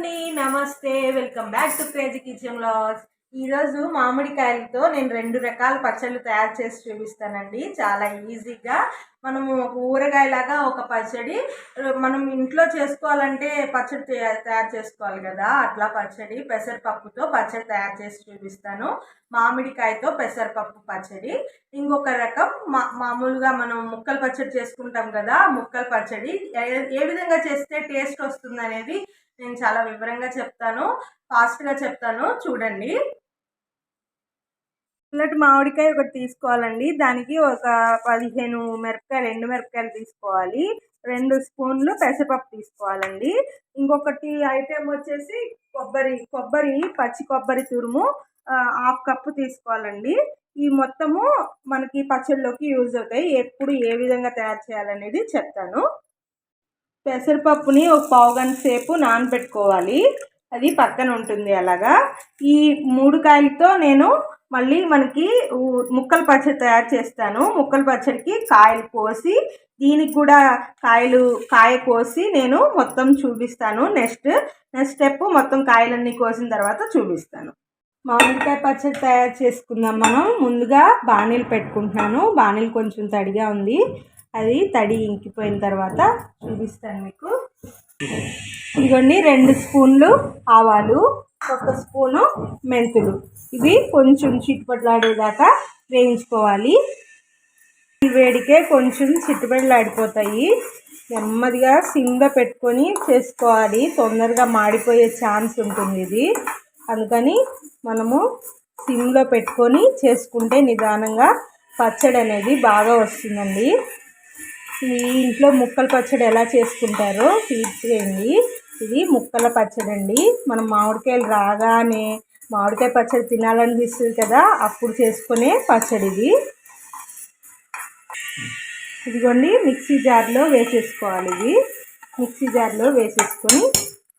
అండి. నమస్తే. Welcome back to crazy kitchen loss ఈరోజు మామిడికాయలతో నేను రెండు రకాల పచ్చళ్ళు తయారు చేసి చూపిస్తానండి. చాలా ఈజీగా మనము ఒక ఊరగాయలాగా ఒక పచ్చడి మనం ఇంట్లో చేసుకోవాలంటే పచ్చడి తయారు చేసుకోవాలి కదా. అట్లా పచ్చడి పెసరపప్పుతో పచ్చడి తయారు చేసి చూపిస్తాను. మామిడికాయతో పెసరపప్పు పచ్చడి. ఇంకొక రకం మా మామూలుగా మనం ముక్కల పచ్చడి చేసుకుంటాం కదా. ముక్కల పచ్చడి. ఏ- ఏ విధంగా చేస్తే టేస్ట్ వస్తుంది అనేది నేను చాలా వివరంగా చెప్తాను. ఫాస్ట్గా చెప్తాను. చూడండి. పుల్లటి మామిడికాయ ఒకటి తీసుకోవాలండి. దానికి ఒక పదిహేను మిరపకాయలు ఎండు మిరపకాయలు తీసుకోవాలి. రెండు స్పూన్లు పెసరపప్పు తీసుకోవాలండి. ఇంకొకటి ఐటెం వచ్చేసి కొబ్బరి కొబ్బరి పచ్చి కొబ్బరి తురుము హాఫ్ కప్పు తీసుకోవాలండి. ఈ మొత్తము మనకి పచ్చళ్ళలోకి యూజ్ అవుతాయి. ఎప్పుడు ఏ విధంగా తయారు చేయాలనేది చెప్తాను. పెసరపప్పుని ఒక పావు గంట సేపు నానబెట్టుకోవాలి. అది పక్కన ఉంటుంది అలాగా. ఈ మూడు కాయలతో నేను మళ్ళీ మనకి ముక్కల పచ్చడి తయారు చేస్తాను. ముక్కల పచ్చడికి కాయలు కోసి దీనికి కూడా కాయలు కాయ కోసి నేను మొత్తం చూపిస్తాను. నెక్స్ట్ నెక్స్ట్ స్టెప్ మొత్తం కాయలన్నీ కోసిన తర్వాత చూపిస్తాను. మామిడికాయ పచ్చడి తయారు చేసుకుందాం మనం. ముందుగా బాణీలు పెట్టుకుంటున్నాను. బాణీలు కొంచెం తడిగా ఉంది. అది తడి ఇంకిపోయిన తర్వాత చూపిస్తాను మీకు. ఇదిగోండి రెండు స్పూన్లు ఆవాలు ఒక స్పూను మెంతులు. ఇవి కొంచెం చిట్టుపట్లాడేదాకా వేయించుకోవాలి. ఈ వేడికే కొంచెం చిట్టుపట్లాడిపోతాయి నెమ్మదిగా సిమ్లో పెట్టుకొని చేసుకోవాలి. తొందరగా మాడిపోయే ఛాన్స్ ఉంటుంది ఇది. అందుకని మనము సిమ్లో పెట్టుకొని చేసుకుంటే నిదానంగా పచ్చడి అనేది బాగా వస్తుందండి. మీ ఇంట్లో ముక్కల పచ్చడి ఎలా చేసుకుంటారో ఫీడ్ చేయండి. ఇది ముక్కల పచ్చడి అండి మనం మామిడికాయలు రాగానే మామిడికాయ పచ్చడి తినాలనిపిస్తుంది కదా అప్పుడు చేసుకునే పచ్చడి ఇది. ఇదిగోండి మిక్సీ జార్లో వేసేసుకోవాలి ఇది. మిక్సీ జార్లో వేసేసుకొని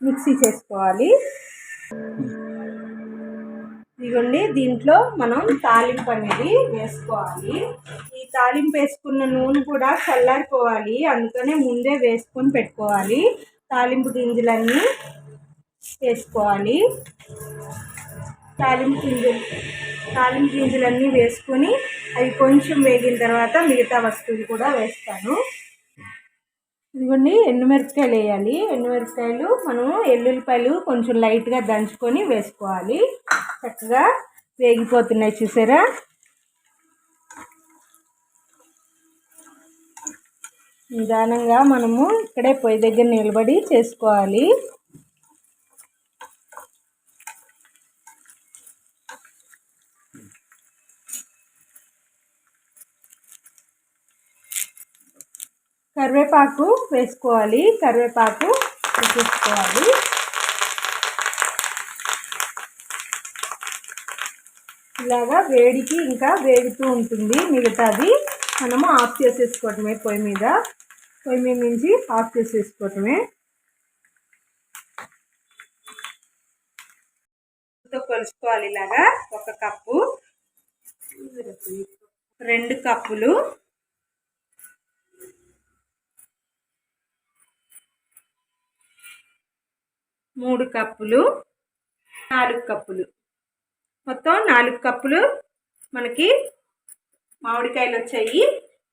మిక్సీ చేసుకోవాలి. ఇదిగోండి దీంట్లో మనం తాలింపు అనేది వేసుకోవాలి. తాలింపు వేసుకున్న నూనె కూడా చల్లారిపోవాలి. అందుకనే ముందే వేసుకొని పెట్టుకోవాలి. తాలింపు గింజలన్నీ వేసుకోవాలి. తాలింపు గింజలు తాలింపు గింజలన్నీ వేసుకొని అవి కొంచెం వేగిన తర్వాత మిగతా వస్తువులు కూడా వేస్తాను. ఇదిగోండి ఎండుమిరపకాయలు వేయాలి. ఎండుమిరపకాయలు మనం ఎల్లుల్లిపాయలు కొంచెం లైట్గా దంచుకొని వేసుకోవాలి. చక్కగా వేగిపోతున్నాయి చూసారా? నిదానంగా మనము ఇక్కడే పొయ్యి దగ్గర నిలబడి చేసుకోవాలి. కరివేపాకు వేసుకోవాలి. కరివేపాకు వేసుకోవాలి ఇలాగా వేడికి ఇంకా వేగుతూ ఉంటుంది. మిగతాది మనము ఆఫ్ చేసేసుకోవటమే పొయ్యి మీద. పొయ్యి మీద నుంచి ఆఫ్ చేసేసుకోవటమే. తో కొలుసుకోవాలి ఇలాగా. ఒక కప్పు. రెండు కప్పులు. మూడు కప్పులు. నాలుగు కప్పులు. మొత్తం నాలుగు కప్పులు మనకి మామిడికాయలు వచ్చాయి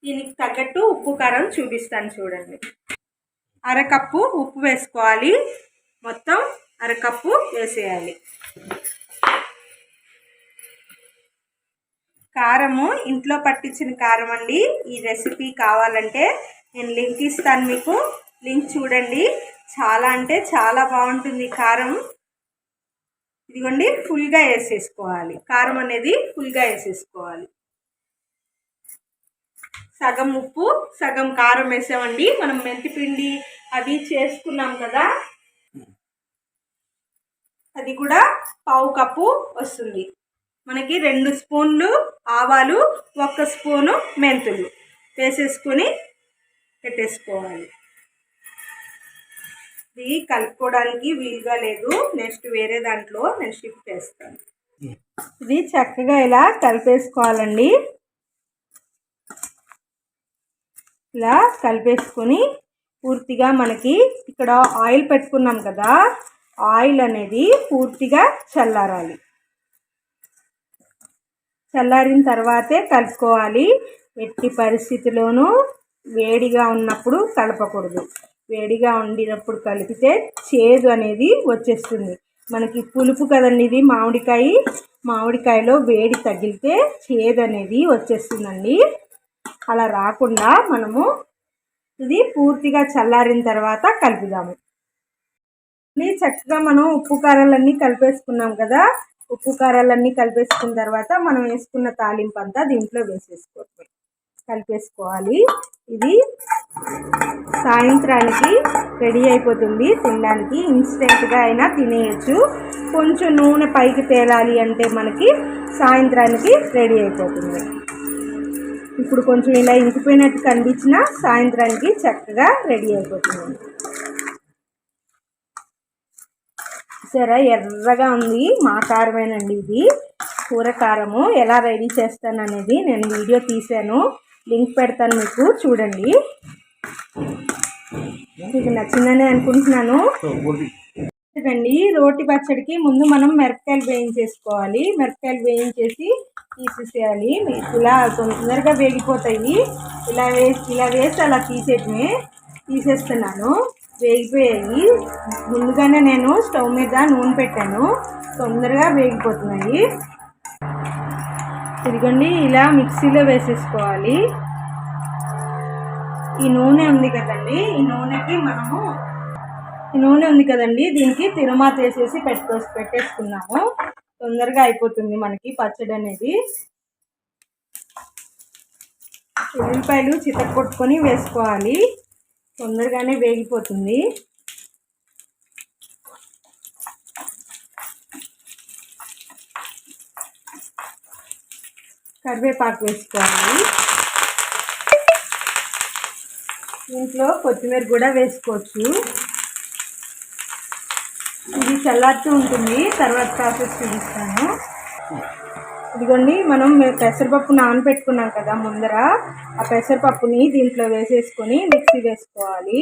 దీనికి తగ్గట్టు ఉప్పు కారం చూపిస్తాను చూడండి. అరకప్పు ఉప్పు వేసుకోవాలి. మొత్తం అరకప్పు వేసేయాలి. కారము ఇంట్లో పట్టించిన కారం అండి. ఈ రెసిపీ కావాలంటే నేను లింక్ ఇస్తాను మీకు. లింక్ చూడండి. చాలా అంటే చాలా బాగుంటుంది కారం. ఇదిగోండి ఫుల్గా వేసేసుకోవాలి. కారం అనేది ఫుల్గా వేసేసుకోవాలి. సగం ఉప్పు సగం కారం వేసామండి. మనం మెంతిపిండి అవి చేసుకున్నాం కదా. అది కూడా పావు కప్పు వస్తుంది. మనకి రెండు స్పూన్లు ఆవాలు ఒక్క స్పూను మెంతులు వేసేసుకొని పెట్టేసుకోవాలి. ఇది కలుపుకోవడానికి వీలుగా లేదు. నెక్స్ట్ వేరే దాంట్లో నేను షిఫ్ట్ చేస్తాను. ఇది చక్కగా ఇలా కలిపేసుకోవాలండి. ఇలా కలిపేసుకొని పూర్తిగా మనకి ఇక్కడ ఆయిల్ పెట్టుకున్నాం కదా ఆయిల్ అనేది పూర్తిగా చల్లారాలి. చల్లారిన తర్వాతే కలుపుకోవాలి. ఎట్టి పరిస్థితిలోనూ వేడిగా ఉన్నప్పుడు కలపకూడదు. వేడిగా ఉండినప్పుడు కలిపితే చేదు అనేది వచ్చేస్తుంది. మనకి పులుపు కదండి ఇది మామిడికాయ. మామిడికాయలో వేడి తగిలితే చేదు అనేది వచ్చేస్తుందండి. అలా రాకుండా మనము ఇది పూర్తిగా చల్లారిన తర్వాత కలుపుదాము. ఇది చక్కగా మనం ఉప్పు కారాలన్నీ కలిపేసుకున్నాం కదా ఉప్పు కారాలన్నీ కలిపేసుకున్న తర్వాత మనం వేసుకున్న తాలింపు అంతా దీంట్లో వేసేసుకోవచ్చు కలిపేసుకోవాలి. ఇది సాయంత్రానికి రెడీ అయిపోతుంది. తినడానికి ఇన్స్టెంట్గా అయినా తినేయచ్చు. కొంచెం నూనె పైకి తేలాలి అంటే మనకి సాయంత్రానికి రెడీ అయిపోతుంది. ఇప్పుడు కొంచెం ఇలా ఇంకిపోయినట్టు కనిపించిన సాయంత్రానికి చక్కగా రెడీ అయిపోతుంది. సరే ఎర్రగా ఉంది. మా కారమేనండి ఇది. కూర కారము ఎలా రెడీ చేస్తాను అనేది నేను వీడియో తీశాను. లింక్ పెడతాను మీకు చూడండి. మీకు నచ్చిందని అనుకుంటున్నాను. చూడండి రోటి పచ్చడికి ముందు మనం మిరపకాయలు వేయించేసుకోవాలి. మిరపకాయలు వేయించేసి తీసేసేయాలి ఇలా తొందరగా వేగిపోతాయి. ఇలా వేసి ఇలా వేసి అలా తీసేయటమే తీసేస్తున్నాను. వేగిపోయాయి. ముందుగానే నేను స్టవ్ మీద నూనె పెట్టాను. తొందరగా వేగిపోతున్నాయి. ఇదిగోండి ఇలా మిక్సీలో వేసేసుకోవాలి. ఈ నూనె ఉంది కదండి ఈ నూనెకి మనము ఈ నూనె ఉంది కదండి దీనికి తిరుమాత వేసేసి పెట్టుకో పెట్టేసుకున్నాము. తొందరగా అయిపోతుంది మనకి పచ్చడి అనేది. ఉల్లిపాయలు చితక కొట్టుకొని వేసుకోవాలి. తొందరగానే వేగిపోతుంది. కరివేపాకు వేసుకోవాలి. దీంట్లో కొత్తిమీర కూడా వేసుకోవచ్చు. ఇది ఉంటుంది. తర్వాత ప్రాసెస్ చూపిస్తాను. ఇదిగోండి మనం పెసరపప్పు నానబెట్టుకున్నాం కదా ముందర. ఆ పెసరపప్పుని దీంట్లో వేసేసుకొని మిక్సీ వేసుకోవాలి.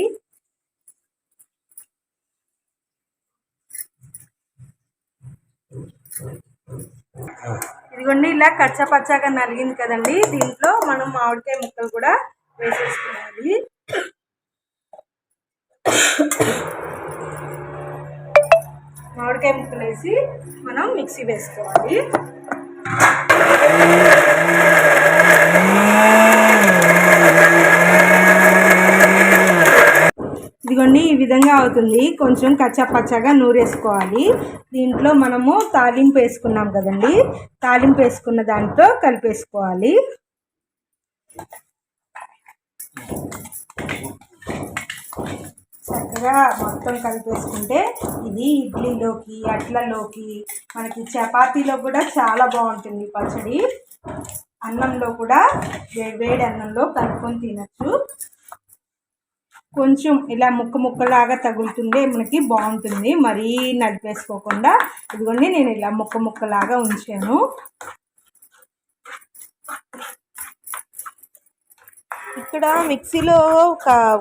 ఇదిగోండి ఇలా కచ్చపచ్చాగా నలిగింది కదండి. దీంట్లో మనం మామిడికాయ ముక్కలు కూడా వేసేసుకోవాలి. మామిడికాయ ముక్కలు వేసి మనం మిక్సీ వేసుకోవాలి. ఇదిగోండి ఈ విధంగా అవుతుంది. కొంచెం కచ్చా పచ్చగా నూరేసుకోవాలి. దీంట్లో మనము తాలింపు వేసుకున్నాం కదండి. తాలింపు వేసుకున్న దాంట్లో కలిపేసుకోవాలి. చక్కగా మొత్తం కలిపేసుకుంటే ఇది ఇడ్లీలోకి అట్లలోకి మనకి చపాతీలో కూడా చాలా బాగుంటుంది పచ్చడి. అన్నంలో కూడా వేడి అన్నంలో కలుపుకొని తినచ్చు. కొంచెం ఇలా ముక్క ముక్కలాగా తగులుతుందే మనకి బాగుంటుంది. మరీ నడిపేసుకోకుండా ఇదిగోండి నేను ఇలా ముక్క ముక్కలాగా ఉంచాను. ఇక్కడ మిక్సీలో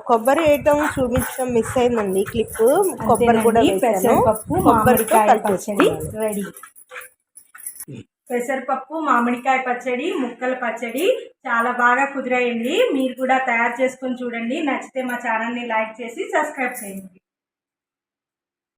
కొబ్బరి వేయటం చూపించడం మిస్ అయిందండి. క్లిప్ కొబ్బరి కూడా పెసరపప్పు కొబ్బరితో మామిడికాయ పచ్చడి. రెడీ. పెసరపప్పు మామిడికాయ పచ్చడి ముక్కల పచ్చడి చాలా బాగా కుదిరాయండి. మీరు కూడా తయారు చేసుకొని చూడండి. నచ్చితే మా ఛానల్ని లైక్ చేసి సబ్స్క్రైబ్ చేయండి.